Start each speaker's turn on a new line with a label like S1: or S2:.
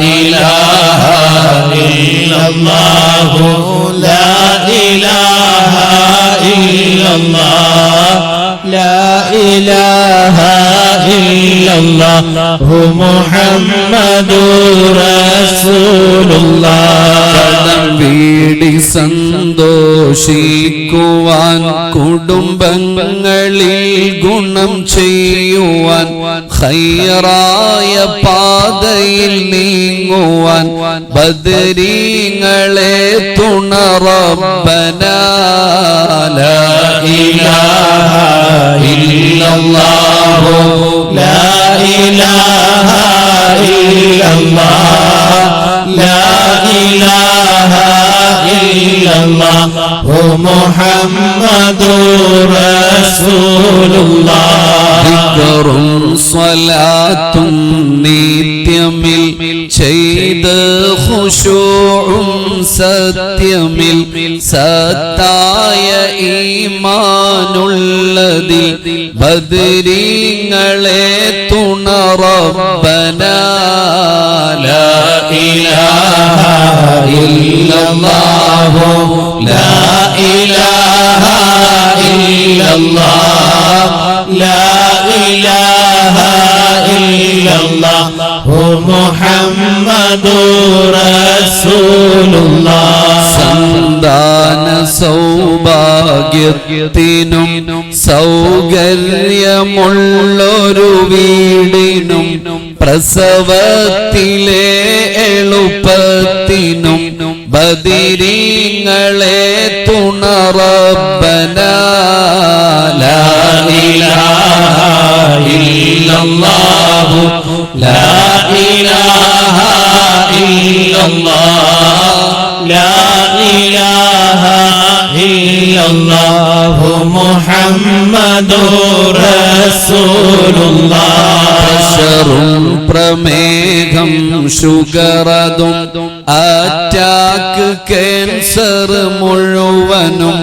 S1: إله إلا الله لا إله إلا الله لا إله إلا الله محمد رسول الله
S2: نبي سندو സന്തോഷിക്കുവാൻ കുടുംബങ്ങളിൽ ഗുണം ചെയ്യുവാൻ ഹയ്യറായ പാതയിൽ നീങ്ങുവാൻ ബദരീങ്ങളെ തുണറബന
S1: ഇല്ലല്ലാഹു ലാ إله إلا الله لا إله إلا الله محمد رسول الله
S2: ദിക്കറും സ്വലാത്തും നിത്യമിൽ ചെയ്ത് ഖുശൂഉം സത്യമിൽ സത്തായ ഈമാനുള്ളതിൽ ബദരീങ്ങളെ തുണറബന
S1: لا إله إلا الله لا إله إلا الله لا إله إلا الله محمد رسول الله
S2: സന്താന സൗഭാഗ്യത്തിനും സൗകര്യമമുള്ളൊരു വീടിനും പ്രസവത്തിലെ ബദിരീങ്ങളെ തുണറബന
S1: ഇല്ലല്ലാഹു ലാ ഇലാഹ ഇല്ലല്ലാഹു ലാ ഇലാഹ ഇല്ലല്ലാഹു മുഹമ്മദുർ റസൂലുള്ളാഹ്
S2: ബശറും പ്രമേഹം ഷുഗറതും അറ്റാക്ക് ക്യാൻസർ മുഴുവനും